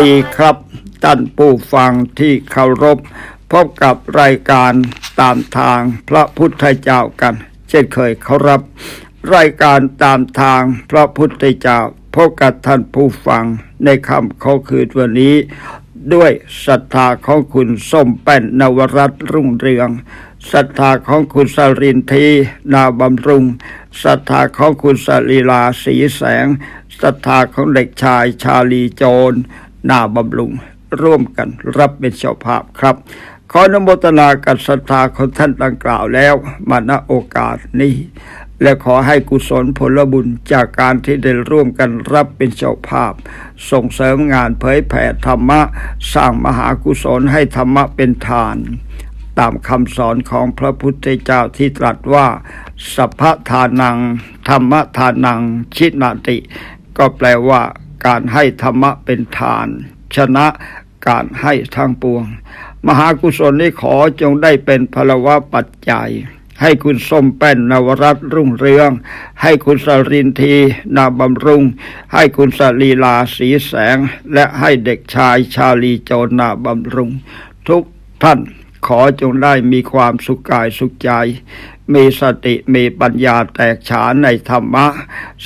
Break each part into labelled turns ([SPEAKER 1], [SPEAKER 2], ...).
[SPEAKER 1] ดีครับท่านผู้ฟังที่เคารพ พบกับรายการตามทางพระพุทธเจ้ากัน เช่นเคยเคารพรายการตามทางพระพุทธเจ้าพบกับท่านผู้ฟังในคำเขาคืนวันนี้ ด้วยศรัทธาของคุณส้มแป้นนวรัตนรุ่งเรืองศรัทธาของคุณสรินทีนาบำรุงศรัทธาของคุณสลีลาสีแสงศรัทธาของเด็กชายชาลีโจร นาบำรุง ร่วมกันรับเป็นเจ้าภาพครับ ขออนุโมทนากับศรัทธาของท่านดังกล่าวแล้ว มาณโอกาสนี้ และขอให้กุศลผลบุญจากการที่ได้ร่วมกันรับเป็นเจ้าภาพ ส่งเสริมงานเผยแผ่ธรรมะ สร้างมหากุศลให้ธรรมะเป็นทานตามคำสอนของพระพุทธเจ้าที่ตรัสว่า สัพพทานัง ธรรมทานัง ชินาติ ก็แปลว่า การให้ธรรมะเป็นทาน ชนะการให้ทั้งปวง มหากุศลนี้ขอจงได้เป็นพลวะปัจจัย ให้คุณส้มแป้นนวรัตรุ่งเรือง ให้คุณสรินทีนาบำรุง ให้คุณสลีลาสีแสง และให้เด็กชายชาลีโจนาบำรุง ทุกท่านขอจงได้มีความสุขกายสุขใจ มีสติมีปัญญาแตกฉานในธรรมะ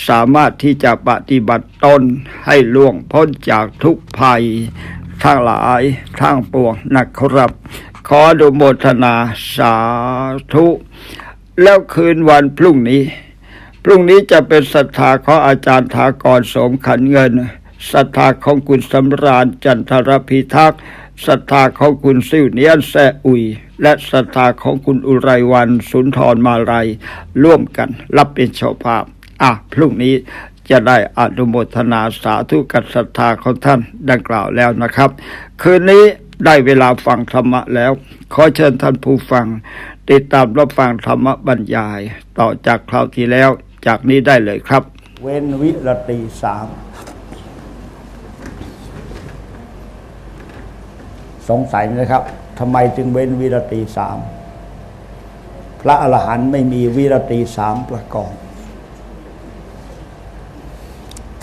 [SPEAKER 1] สามารถที่จะปฏิบัติตนให้ล่วงพ้นจากทุกภัย ทั้งหลายทั้งปวงนะครับ ขออนุโมทนาสาธุ แล้วคืนวันพรุ่งนี้ พรุ่งนี้จะเป็นศรัทธาของอาจารย์ถากรสมขันเงินศรัทธาของคุณสำราญจันทรพิทักษ์ ศรัทธาของคุณซิ่วเนียนแซอุย และศรัทธาของคุณอุไรวัน สุนทรมาลัยร่วมกันรับเป็นเจ้าภาพ อะ พรุ่งนี้จะได้อนุโมทนาสาธุกับศรัทธาของท่านดังกล่าวแล้วนะครับ คืนนี้ได้เวลาฟังธรรมะแล้ว ขอเชิญท่านผู้ฟัง ติดตามรับฟังธรรมบรรยาย ต่อจากคราวที่แล้ว จากนี้ได้เลยครับ เว้นวิรตีสาม งสัยนะครับทำไมจึงเว้นวิรตีสามพระอรหันต์ไม่มีวิรตีสามประกอบ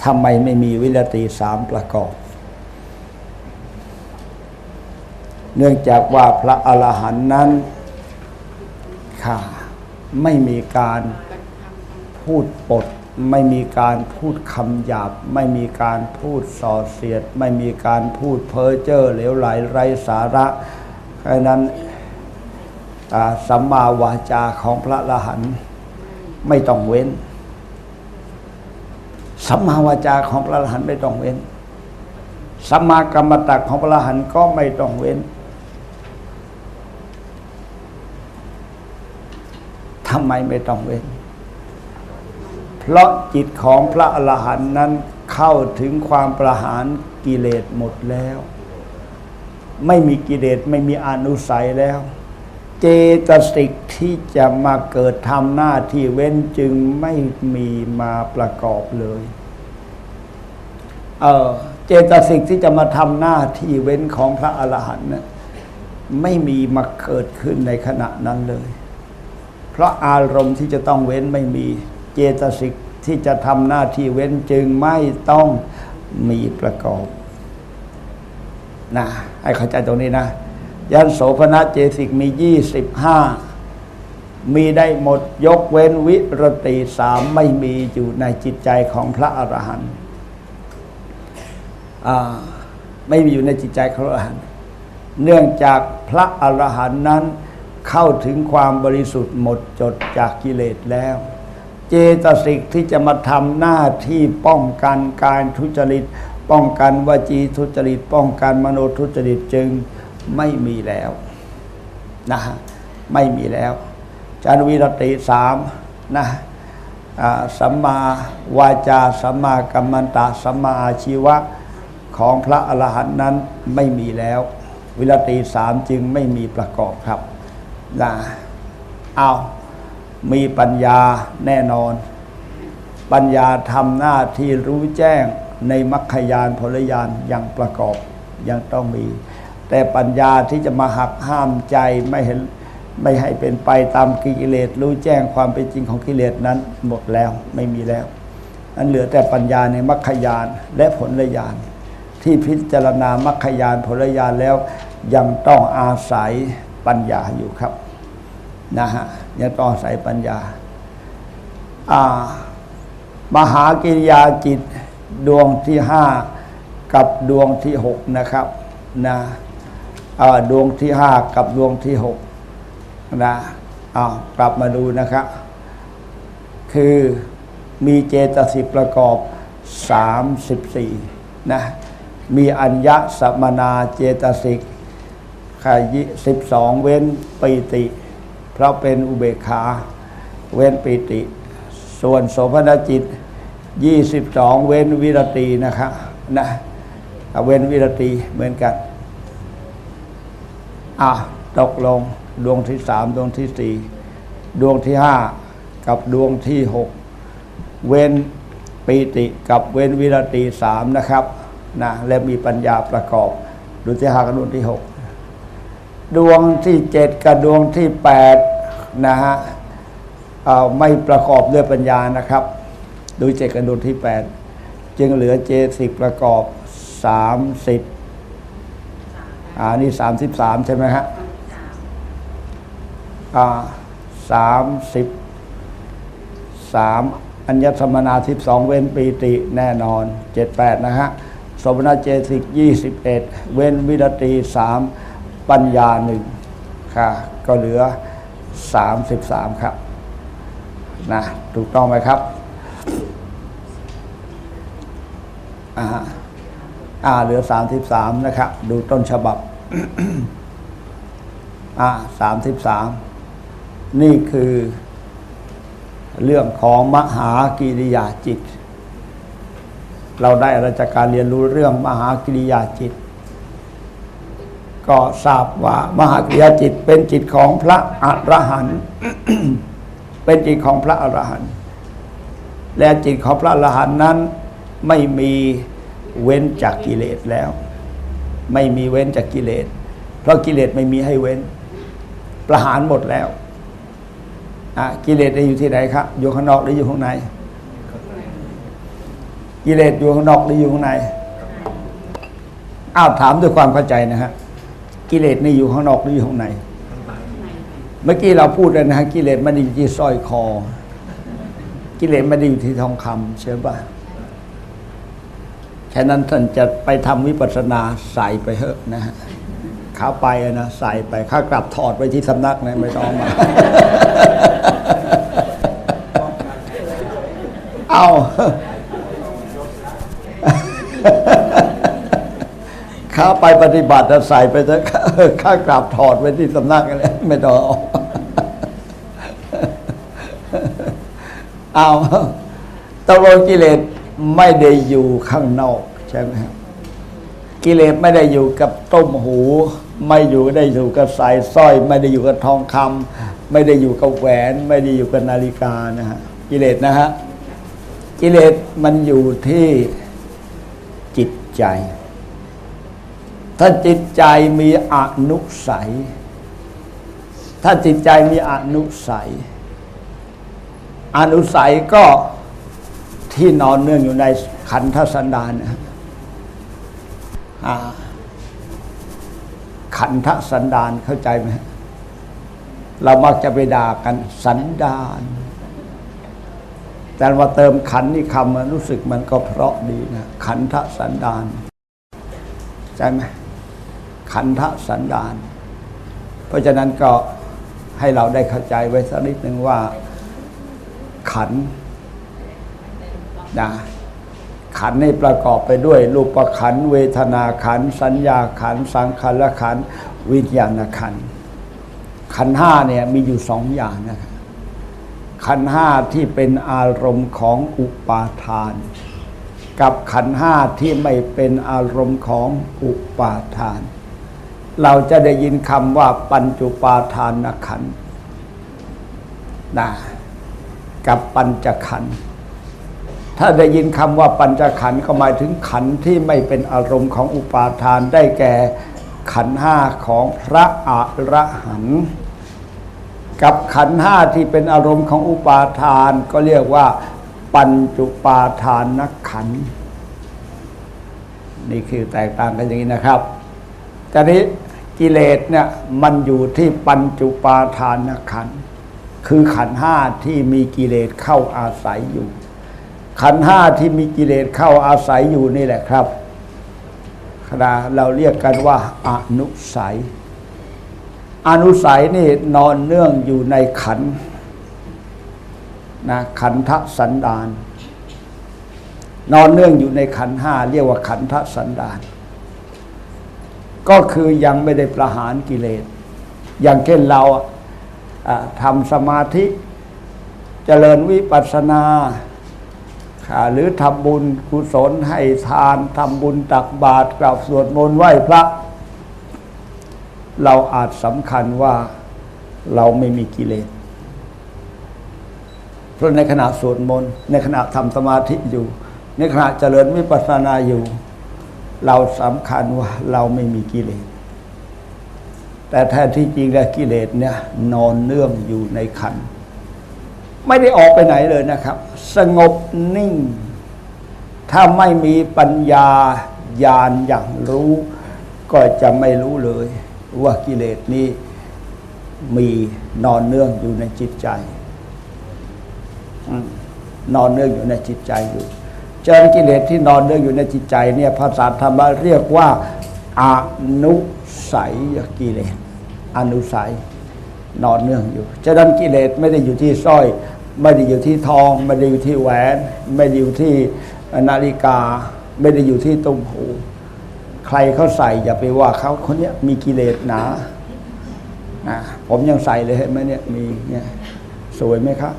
[SPEAKER 1] ทำไมไม่มีวิรตีสามประกอบ เนื่องจากว่าพระอรหันต์นั้นค่ะไม่มีการพูดปด ไม่มีการพูดคำหยาบ ไม่มีการพูดส่อเสียด ไม่มีการพูดเพ้อเจ้อเหลวไหลไร้สาระเพราะนั้นสัมมาวาจาของพระอรหันไม่ต้องเว้น สัมมาวาจาของพระอรหันไม่ต้องเว้น สัมมากรรมตักของพระอรหันก็ไม่ต้องเว้นทำไมไม่ต้องเว้น เพราะจิตของพระอรหันต์นั้นเข้าถึงความประหารกิเลสหมดแล้ว ไม่มีกิเลสไม่มีอนุสัยแล้ว เจตสิกที่จะมาเกิดทำหน้าที่เว้นจึงไม่มีมาประกอบเลยเออเจตสิกที่จะมาทำหน้าที่เว้นของพระอรหันต์น่ะไม่มีมาเกิดขึ้นในขณะนั้นเลย เพราะอารมณ์ที่จะต้องเว้นไม่มี จตสิกที่จะทำหน้าที่เว้นจึงไม่ต้องมีประกอบนะให้เข้าใจตรงนี้นะ ยันโสภณเจสิกมียี่สิบห้ามีได้หมดยกเว้นวิรติสามไม่มีอยู่ในจิตใจของพระอรหันต์ไม่มีอยู่ในจิตใจของพระอรหันต์เนื่องจากพระอรหันต์นั้นเข้าถึงความบริสุทธิ์หมดจดจากกิเลสแล้ว เจตสิกที่จะมาทำหน้าที่ป้องกันการทุจริต ป้องกันวจีทุจริต ป้องกันมโนทุจริตจึงไม่มีแล้วนะไม่มีแล้วจารวิรติสามนะสัมมาวาจาสัมมากัมมันตะสัมมาอาชีวะของพระอรหันต์นั้นไม่มีแล้ว วิรติสามจึงไม่มีประกอบครับนะเอา มีปัญญาแน่นอน ปัญญาทำหน้าที่รู้แจ้งในมรรคยานผลยานย่างประกอบยังต้องมี แต่ปัญญาที่จะมาหักห้ามใจไม่เห็นไม่ให้เป็นไปตามกิเลสรู้แจ้งความเป็นจริงของกิเลสนั้นหมดแล้วไม่มีแล้วนั้นเหลือแต่ปัญญาในมรรคยานและผลยานที่พิจารณามัคคยานผลยานแล้วยังต้องอาศัยปัญญาอยู่ครับ นะฮะยังต้องอาศัยปัญญาอ่ามหากิริยาจิตดวงที่ห้ากับดวงที่หกนะครับนะดวงที่ห้ากับดวงที่หกนะอ้าวกลับมาดูนะครับ คือมีเจตสิกประกอบ 34นะมีอัญญสมนาเจตสิกขยิสิบสองเว้นปิติ เพราะเป็นอุเบกขาเว้นปิติ ส่วนโสภณจิต 22 เว้นวิรตีนะครับนะเว้นวิรตีเหมือนกัน อะ ตกลงดวงที่สามดวงที่สี่ดวงที่ห้ากับดวงที่หกเว้นปีติกับเว้นวิรติสามนะครับนะและมีปัญญาประกอบดวงที่ห้ากับดวงที่หก ดวงที่เจ็ดกับดวงที่แปดนะฮะไม่ประกอบด้วยปัญญานะครับดูเจ็ดกับดวงที่แปดจึงเหลือเจสิกประกอบสามสิบอ่านี่สามสิบสามใช่ไหมฮะสามสิบสามอัญญธรรมนาสิบสองเว้นปีติแน่นอนเจ็ดแปดนะฮะสมณเจสิกยี่สิบเอ็ดเว้นวิรตีสาม ปัญญาหนึ่งค่ะ ก็เหลือสามสิบสามครับนะถูกต้องไหมครับอ่าฮะอ่าเหลือสามสิบสามนะครับ ดูต้นฉบับอ่าสามสิบสามนี่คือเรื่องของมหากิริยาจิต เราได้อะไรจากการเรียนรู้เรื่องมหากิริยาจิต ก็ทราบว่ามหากริยาจิตเป็นจิตของพระอรหันต์เป็นจิตของพระอรหันต์และจิตของพระอรหันต์นั้นไม่มีเว้นจากกิเลสแล้ว ไม่มีเว้นจากกิเลส เพราะกิเลสไม่มีให้เว้น ประหารหมดแล้วกิเลสอยู่ที่ไหนครับอยู่ข้างนอกหรืออยู่ข้างใน กิเลสอยู่ข้างนอกหรืออยู่ข้างในอ้าวถามด้วยความเข้าใจนะฮะ กิเลสนี่อยู่ข้างนอกหรืออยู่ข้างใน เมื่อกี้เราพูดแล้วนะฮะกิเลสไม่ได้อยู่ที่สร้อยคอ กิเลสไม่ได้อยู่ที่ทองคำใช่ปะฉะนั้นท่านจะไปทำวิปัสสนาใส่ไปเถอะนะฮะขาไปอะนะใส่ไปข้ากลับถอดไว้ที่สำนักนะไม่ต้องเอามา เอา ข้าไปปฏิบัติใส่ไปเถอะข้ากลับถอดไว้ที่สำนักเลยไม่ต้องเอาเอาตกลงกิเลสไม่ได้อยู่ข้างนอกใช่ไหมครับกิเลสไม่ได้อยู่กับต้มหู ไม่อยู่ได้อยู่กับสายสร้อย ไม่ได้อยู่กับทองคำไม่ได้อยู่กับแหวน ไม่ได้อยู่กับนาฬิกานะฮะกิเลสนะฮะกิเลสมันอยู่ที่จิตใจ ถ้าจิตใจมีอนุสัย ถ้าจิตใจมีอนุสัย อนุสัยก็ที่นอนเนื่องอยู่ในขันธสันดานนะอ่าขันธสันดานเข้าใจไหมเรามักจะไปด่ากันสันดาน แต่ว่าเติมขันนี่คำมันรู้สึกมันก็เพราะดีนะ ขันธสันดาน ใช่ไหม ขันธสันดาน เพราะฉะนั้นก็ให้เราได้เข้าใจไว้สักนิดหนึ่งว่า ขันธ์นะขันธ์นี่ประกอบไปด้วยรูปขันธ์เวทนาขันธ์สัญญาขันธ์สังขารขันธ์วิญญาณขันธ์ขันธ์ห้าเนี่ยมีอยู่สองอย่างนะครับขันธ์ห้าที่เป็นอารมณ์ของอุปาทาน กับขันธ์ห้าที่ไม่เป็นอารมณ์ของอุปาทาน เราจะได้ยินคำว่าปัญจุปาทานขันนะกับปัญจขัน ถ้าได้ยินคำว่าปัญจขันก็หมายถึงขันที่ไม่เป็นอารมณ์ของอุปาทานได้แก่ขันห้าของพระอรหันต์กับขันห้าที่เป็นอารมณ์ของอุปาทานก็เรียกว่า ปัญจุปาทานขันธ์นี่คือแตกต่างกันอย่างนี้นะครับตอนนี้ กิเลสเนี่ยมันอยู่ที่ปัญจุปาทานขันคือขันห้าที่มีกิเลสเข้าอาศัยอยู่ ขันห้าที่มีกิเลสเข้าอาศัยอยู่นี่แหละครับขณะเราเรียกกันว่าอนุสัย อนุสัยนี่นอนเนื่องอยู่ในขันนะขันธสันดาน นอนเนื่องอยู่ในขันห้าเรียกว่าขันธสันดาน ก็คือยังไม่ได้ประหารกิเลส อย่างเช่นเราทำสมาธิเจริญวิปัสสนาหรือทำบุญกุศลให้ทานทำบุญตักบาตรกราบสวดมนต์ไหว้พระ เราอาจสำคัญว่าเราไม่มีกิเลสเพราะในขณะสวดมนต์ในขณะทำสมาธิอยู่ ในขณะเจริญวิปัสสนาอยู่ เราสำคัญว่าเราไม่มีกิเลส แต่แท้ที่จริงแล้วกิเลสเนี่ย นอนเนื่องอยู่ในขัน ไม่ได้ออกไปไหนเลยนะครับ สงบนิ่ง ถ้าไม่มีปัญญาญาณอย่างรู้ ก็จะไม่รู้เลย ว่ากิเลสนี้มีนอนเนื่องอยู่ในจิตใจ นอนเนื่องอยู่ในจิตใจอยู่ เจอกิเลสที่นอนเนื่องอยู่ในจิตใจเนี่ยภาษาธรรมะเรียกว่าอนุสัยกิเลสอนุสัยนอนเนื่องอยู่ฉะนั้นกิเลสไม่ได้อยู่ที่สร้อย ไม่ได้อยู่ที่ทอง ไม่ได้อยู่ที่แหวน ไม่ได้อยู่ที่นาฬิกา ไม่ได้อยู่ที่ตุ้มหูใครเขาใส่อย่าไปว่าเขาคนนี้มีกิเลสหนาะผมยังใส่เลยเห็นไหมเนี่ยมีเนี่ยสวยไหมครับ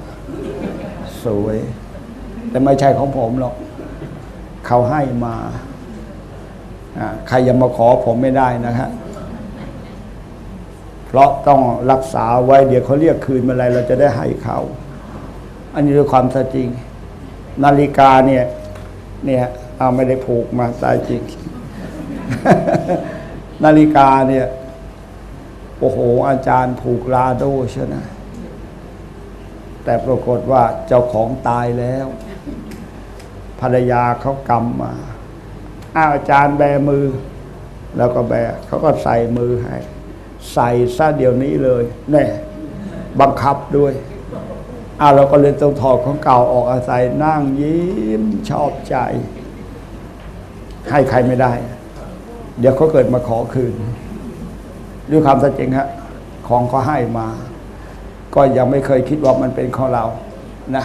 [SPEAKER 1] สวย แต่ไม่ใช่ของผมหรอก เขาให้มาใครยังมาขอผมไม่ได้นะฮะเพราะต้องรักษาไว้เดี๋ยวเขาเรียกคืนเมื่อไรเราจะได้ให้เขา อันนี้ด้วยความจจริง นาฬิกาเนี่ยเนี่ยเอาไม่ได้ผูกมาตายจริง นาฬิกาเนี่ย โอ้โห อาจารย์ผูกลาโดใช่ไหมแต่ปรากฏว่าเจ้าของตายแล้ว ภรรยาเขากำมาอ้าวอาจารย์แบมือ แล้วก็แบเขาก็ใส่มือให้ ใส่ซะเดี๋ยวนี้เลยแน่บังคับด้วยอ้าวเราก็เลยต้องถอดของเก่าออกอาศัยนั่งยิ้มชอบใจ ให้ใครไม่ได้ เดี๋ยวเขาเกิดมาขอคืนด้วยความสัจจริงฮะของเขาให้มา ก็ยังไม่เคยคิดว่ามันเป็นของเรานะ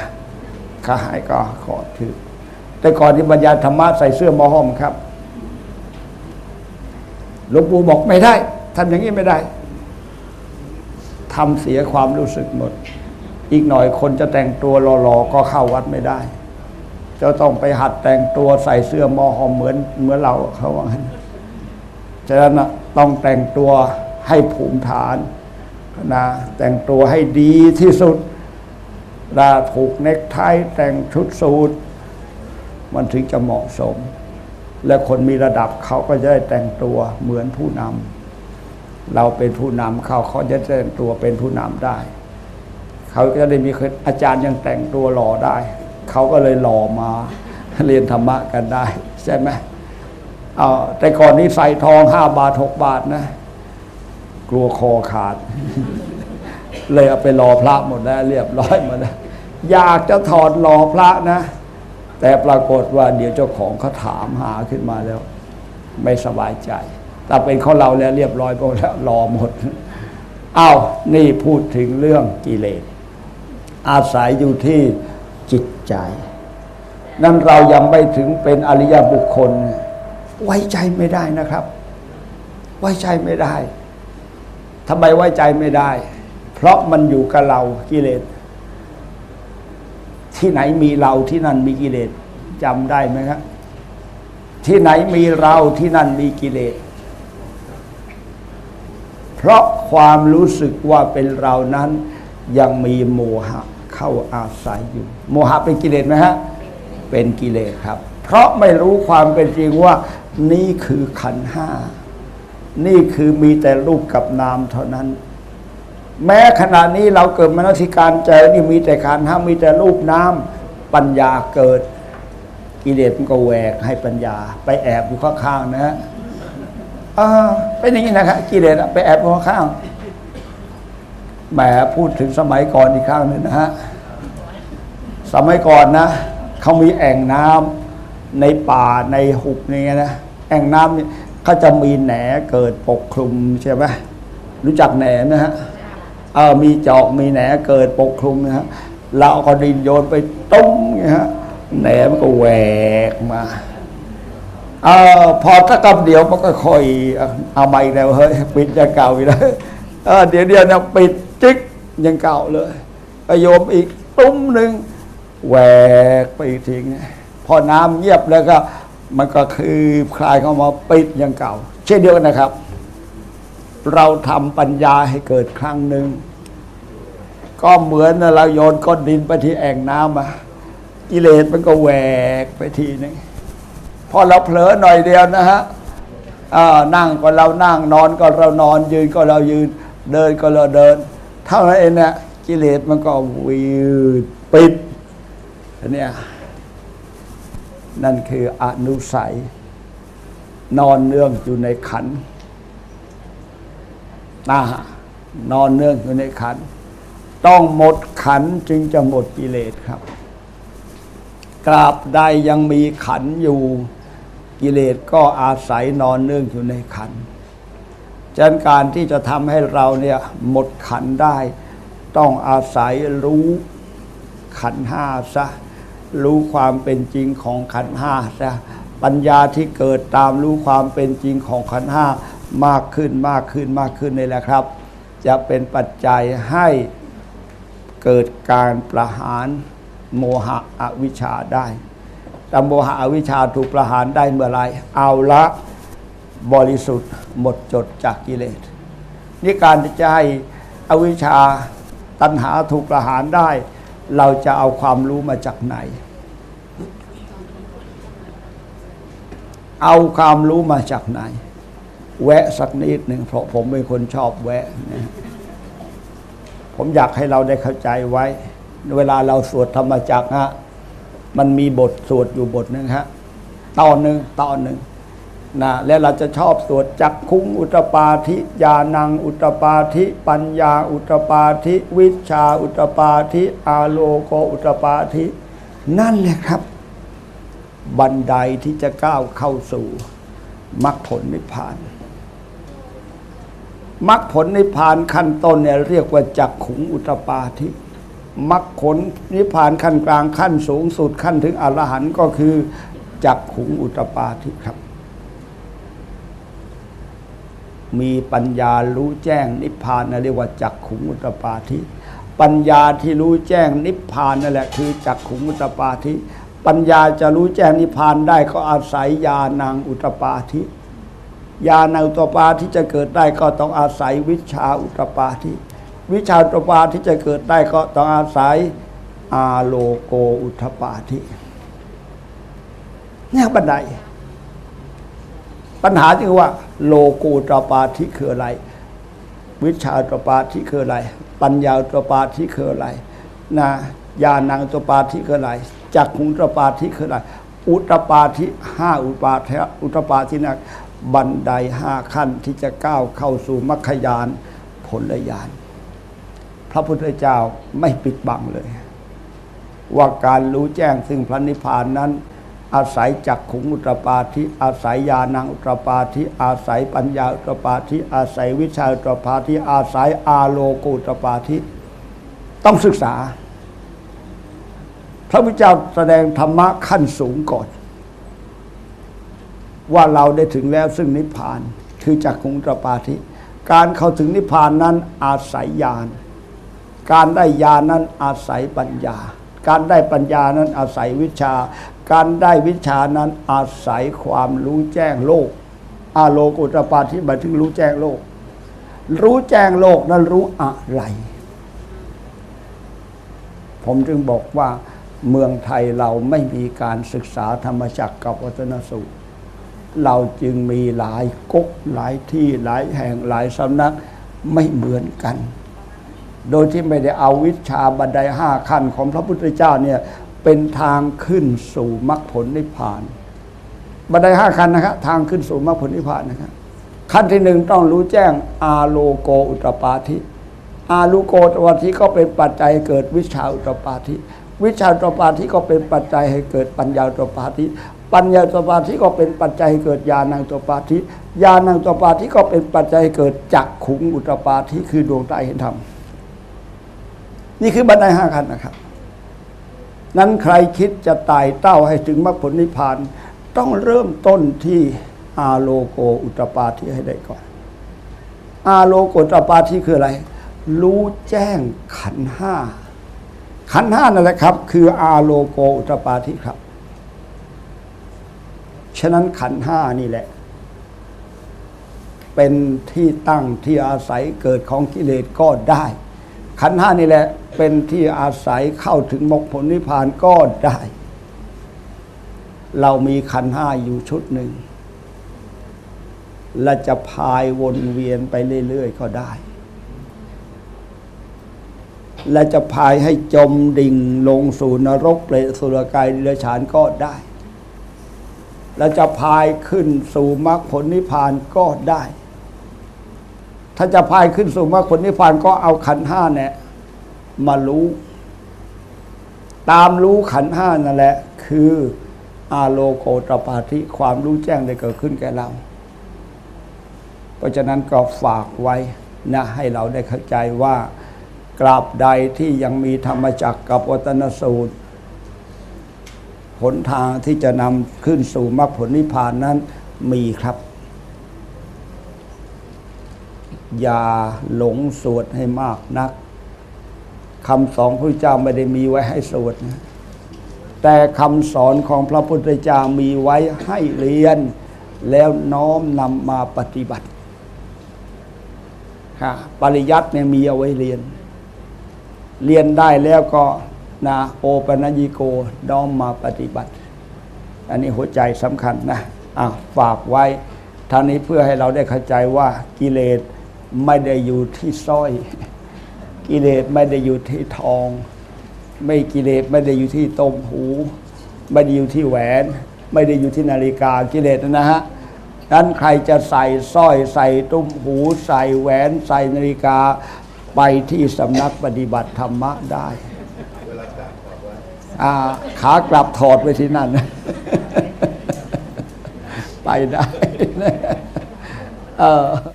[SPEAKER 1] เขาให้ก็ขอถือ แต่ก่อนที่บรรยายธรรมะใส่เสื้อมอห้อมครับหลวงปู่บอกไม่ได้ทำอย่างนี้ไม่ได้ทำเสียความรู้สึกหมด อีกหน่อยคนจะแต่งตัวหล่อๆก็เข้าวัดไม่ได้จะต้องไปหัดแต่งตัวใส่เสื้อมอหอมเหมือนเหมือนเราเขาว่างั้นฉะนั้นต้องแต่งตัวให้ภูมิฐานนะแต่งตัวให้ดีที่สุดลาผูกเนคไทแต่งชุดสูท มันถึงจะเหมาะสม และคนมีระดับเขาก็จะได้แต่งตัวเหมือนผู้นำเราเป็นผู้นำเขาเขาจะแต่งตัวเป็นผู้นำได้ เขาก็ได้มีอาจารย์ยังแต่งตัวหล่อได้ เขาก็เลยหล่อมาเรียนธรรมะกันได้ ใช่ไหมเอาแต่ก่อนนี้ใส่ทองห้าบาทหกบาทนะ กลัวคอขาด เลยเอาไปรอพระหมดแล้ว เรียบร้อยหมดแล้วอยากจะถอดรอพระนะ แต่ปรากฏว่าเดี๋ยวเจ้าของเขาถามหาขึ้นมาแล้ว ไม่สบายใจแต่เป็นของเราแล้วเรียบร้อยหมดแล้วรอหมดอ้าวนี่พูดถึงเรื่องกิเลส อาศัยอยู่ที่จิตใจ นั่นเรายังไม่ถึงเป็นอริยบุคคล ไว้ใจไม่ได้นะครับ ไว้ใจไม่ได้ทำไมไว้ใจไม่ได้ เพราะมันอยู่กับเรากิเลส ที่ไหนมีเราที่นั่นมีกิเลสจำได้ไหมครับที่ไหนมีเราที่นั่นมีกิเลส เพราะความรู้สึกว่าเป็นเรานั้น ยังมีโมหะเข้าอาศัยอยู่ โมหะเป็นกิเลสไหมฮะ เป็นกิเลสครับ เพราะไม่รู้ความเป็นจริงว่า นี่คือขันห้า นี่คือมีแต่รูปกับนามเท่านั้น แม้ขณะนี้เราเกิดมนสิการเจนี่มีแต่ขันห้ามีแต่รูปน้ำปัญญาเกิดกิเลสมันก็แหวกให้ปัญญา ไปแอบอยู่ข้างๆนะฮะอ่าเป็นอย่างนี้นะครับกิเลสไปแอบอยู่ข้างๆแหมพูดถึงสมัยก่อนอีกครั้งหนึ่งนะฮะสมัยก่อนนะเขามีแอ่งน้ำในป่าในหุบนี่ไงนะแอ่งน้ำนี่เขาจะมีแหนเกิดปกคลุมใช่ไหมรู้จักแหนนะฮะ มีจอกมีแหนเกิดปกคลุมนะฮะเราเอาก็ดินโยนไปตุ้งเงี้ยฮะแหนมันก็แหวกมาเออพอถ้ากับเดียวมันก็ค่อยเอาไปแล้วเฮ้ยปิดยังเก่าอีกแล้วเออเดี๋ยวเดียวเนี่ยปิดจิกยังเก่าเลยไปโยมอีกตุ้มหนึ่งแหวกไปอีกทีนึงพอน้ำเงียบแล้วก็มันก็คือคลายเข้ามาปิดย่างเก่า เช่นเดียวกันนะครับ เราทำปัญญาให้เกิดครั้งหนึ่ง ก็เหมือนเราโยนก้อนดินไปที่แอ่งน้ำมากิเลสมันก็แหวกไปทีนึงพอเราเผลอหน่อยเดียวนะฮะนั่งก็เรานั่งนอนก็เรานอนยืนก็เรายืน เดินก็เราเดิน เท่านั้นเองนะกิเลสมันก็วิดปิดอันเนี้ยนั่นคืออนุสัย นอนเนื่องอยู่ในขันธ์ นะนอนเนื่องอยู่ในขัน ต้องหมดขันจึงจะหมดกิเลสครับกราบใดยังมีขันอยู่กิเลสก็อาศัยนอนเนื่องอยู่ในขันธ์ฉะนั้นการที่จะทำให้เราเนี่ยหมดขันได้ ต้องอาศัยรู้ขันห้าซะรู้ความเป็นจริงของขันห้าซะปัญญาที่เกิดตามรู้ความเป็นจริงของขันห้า มากขึ้นมากขึ้นมากขึ้นนี่แหละครับ จะเป็นปัจจัยให้เกิดการประหารโมหะอวิชชาได้แต่โมหะอวิชชาถูกประหารได้เมื่อไรเอาละบริสุทธิ์หมดจดจากกิเลสนี่การจะให้อวิชชาตัณหาถูกประหารได้ เราจะเอาความรู้มาจากไหน เอาความรู้มาจากไหน แวะสักนิดหนึ่งเพราะผมเป็นคนชอบแวะนะผมอยากให้เราได้เข้าใจไว้ เวลาเราสวดธรรมจักรฮะมันมีบทสวดอยู่บทหนึ่งฮะตอนหนึ่งตอนหนึ่งนะแล้วเราจะชอบสวดจักคุ้งอุตปาทิญาณังอุตปาทิปัญญาอุตปาทิวิชาอุตปาทิอาโลโกอุตปาทินั่นแหละครับ บันไดที่จะก้าวเข้าสู่มรรคผลนิพพาน มรรคผลนิพพานขั้นต้นเนี่ยเรียกว่าจักขุงอุตปาทิมรรคผลนิพพานขั้นกลางขั้นสูงสุดขั้นถึงอรหันต์ก็คือจักขุงอุตปาทิครับ มีปัญญารู้แจ้งนิพพานนะเรียกว่าจักขุงอุตปาทิปัญญาที่รู้แจ้งนิพพานนั่นแหละคือจักขุงอุตปาทิปัญญาจะรู้แจ้งนิพพานได้ก็อาศัยญาณังอุตปาทิ ญาณังอุตปาทิจะเกิดได้ก็ต้องอาศัยวิชาอุตปาทิวิชาอุตปาทิจะเกิดได้ก็ต้องอาศัยอาโลโกอุตปาทิเนี่ยบันไดปัญหาที่ว่า โลโกูตปาทิคืออะไร วิชาอุตปาทิคืออะไร ปัญญาอุตปาทิคืออะไรนะญาณังตปาทิคืออะไรจักขุงตปาทิคืออะไรอุตปาทิห้าอุตปาทะอุตปาทินะ บันไดห้าขั้นที่จะก้าวเข้าสู่มรรคยานผลยาน พระพุทธเจ้าไม่ปิดบังเลย ว่าการรู้แจ้งซึ่งพระนิพพานนั้น อาศัยจักขุงอุตรปาทิอาศัยญาณังอุตรปาทิอาศัยปัญญาอุตรปาทิอาศัยวิชาอุตรปาทิอาศัยอาโลกุตรปาทิต้องศึกษา พระพุทธเจ้าแสดงธรรมะขั้นสูงก่อน ว่าเราได้ถึงแล้วซึ่งนิพพานคือจักขุงตรปาทิการเข้าถึงนิพพานนั้นอาศัยญาณการได้ญาณนั้นอาศัยปัญญา การได้ปัญญานั้นอาศัยวิชา การได้วิชานั้นอาศัยความรู้แจ้งโลก อาโลกุตรปาทิหมายถึงรู้แจ้งโลก รู้แจ้งโลกนั้นรู้อะไร ผมจึงบอกว่าเมืองไทยเราไม่มีการศึกษาธรรมจักรกับวัฒนสูตร เราจึงมีหลายก๊กหลายที่หลายแห่งหลายสำนักไม่เหมือนกัน โดยที่ไม่ได้เอาวิชาบันไดห้าขั้นของพระพุทธเจ้าเนี่ยเป็นทางขึ้นสู่มรรคผลนิพพาน บันไดห้าขั้นนะครับทางขึ้นสู่มรรคผลนิพพานนะครับขั้นที่หนึ่งต้องรู้แจ้งอาโลโกอุตปาธิอาลูโกอุตตรปาธิก็เป็นปัจจัยเกิดวิชาอุตปาธิวิชาอุตปาธิก็เป็นปัจจัยให้เกิดปัญญาอุตปาธิ ปัญญาตตรปาธิก็เป็นปัจจัยเกิดญาณังตตรปาธิญาณังตตรปาธิก็เป็นปัจจัยเกิดจักขุงอุตตปาธิคือดวงตาเห็นธรรมนี่คือบันไดห้าขั้นนะครับ นั้นใครคิดจะไต่เต้าให้ถึงมรรคผลนิพพาน ต้องเริ่มต้นที่อาโลโกอุตตปาธิให้ได้ก่อน อาโลโกอุตตปาธิคืออะไร รู้แจ้งขันห้าขันห้านั่นแหละครับ คืออาโลโกอุตตปาธิครับ ฉะนั้นขันห้านี่แหละ เป็นที่ตั้งที่อาศัยเกิดของกิเลสก็ได้ ขันห้านี่แหละ เป็นที่อาศัยเข้าถึงมรรคผลนิพพานก็ได้ เรามีขันห้าอยู่ชุดหนึ่งและจะพายวนเวียนไปเรื่อยๆก็ได้ และจะพายให้จมดิ่งลงสู่นรกเปรตสุรกายดิเรกฉานก็ได้ และจะพายขึ้นสู่มรรคผลนิพพานก็ได้ ถ้าจะพายขึ้นสู่มรรคผลนิพพานก็เอาขันห้าเนี่ยมารู้ ตามรู้ขันห้านั่นแหละ คืออาโลโกตรปาธิความรู้แจ้งได้เกิดขึ้นแก่เรา เพราะฉะนั้นก็ฝากไว้นะให้เราได้เข้าใจว่ากราบใดที่ยังมีธรรมจักรกับวัตนสูตร หนทางที่จะนำขึ้นสู่มรรคผลนิพพานนั้นมีครับ อย่าหลงสวดให้มากนักคำสอนพระพุทธเจ้าไม่ได้มีไว้ให้สวดนะแต่คำสอนของพระพุทธเจ้ามีไว้ให้เรียน แล้วน้อมนำมาปฏิบัติค่ะปริยัติเนี่ยมีเอาไว้เรียน เรียนได้แล้วก็ นะโอปัญญิโกน้อมมาปฏิบัติ อันนี้หัวใจสำคัญนะอะฝากไว้ทางนี้เพื่อให้เราได้เข้าใจว่ากิเลสไม่ได้อยู่ที่สร้อย กิเลสไม่ได้อยู่ที่ทอง ไม่กิเลสไม่ได้อยู่ที่ต้มหู ไม่ได้อยู่ที่แหวน ไม่ได้อยู่ที่นาฬิกากิเลสนะฮะนั้นใครจะใส่สร้อยใส่ตุ้มหู ใส่แหวน ใส่นาฬิกาไปที่สำนักปฏิบัติธรรมะได้ ขากลับถอดไปที่นั่น ไปได้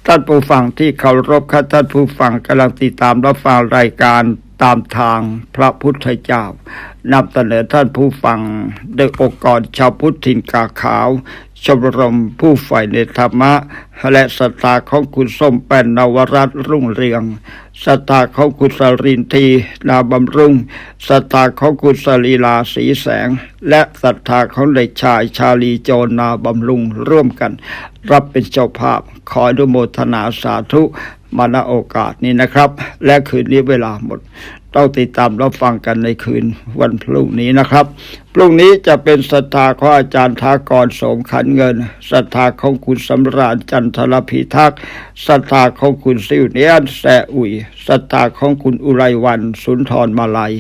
[SPEAKER 1] ท่านผู้ฟังที่เคารพครับท่านผู้ฟังกำลังติดตามรับฟังรายการตามทางพระพุทธเจ้า นำเสนอท่านผู้ฟังโดยองค์กรชาวพุทธินกาขาว ชมรมผู้ใฝ่ในธรรมะ และศรัทธาของคุณส้มแป้นนวรัตรุ่งเรืองศรัทธาของคุณสรินทีนาบำรุงศรัทธาของคุณสลีลาสีแสง และศรัทธาของเด็กชายชาลีโจนาบำรุงร่วมกัน รับเป็นเจ้าภาพขออนุโมทนาสาธุมาณโอกาสนี้นะครับ และคืนนี้เวลาหมด ต้องติดตามรับฟังกันในคืนวันพรุ่งนี้นะครับ พรุ่งนี้จะเป็นศรัทธาของอาจารย์ทากรสมขันเงินศรัทธาของคุณสำราญจันทรพิทักษ์ศรัทธาของคุณซิวเนียนแสอุยศรัทธาของคุณอุไรวัน สุนทรมาลัย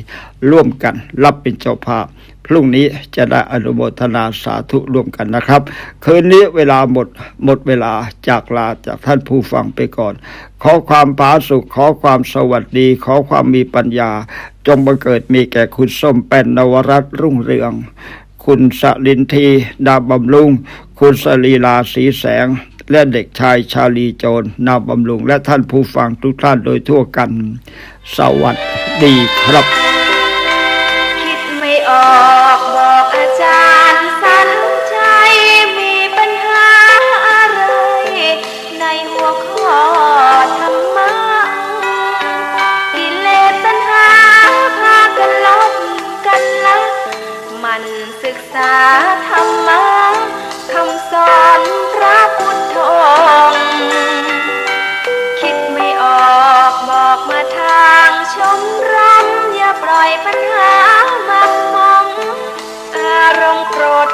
[SPEAKER 1] ร่วมกันรับเป็นเจ้าภาพ รุ่งนี้จะได้อนุโมทนาสาธุร่วมกันนะครับ คืนนี้เวลาหมดหมดเวลาจากลาจากท่านผู้ฟังไปก่อน ขอความผาสุขขอความสวัสดี ขอความมีปัญญา จงบังเกิดมีแก่คุณส้มแป้นนวรัตรุ่งเรือง คุณสลินทีดาบำรุง คุณสลีลาสีแสงและเด็กชายชาลีโจรนาบำรุง และท่านผู้ฟังทุกท่านโดยทั่วกัน สวัสดีครับ
[SPEAKER 2] คิดไม่ออก ชมรมอย่าปล่อยปัญหามักมองอารมณ์โกรธ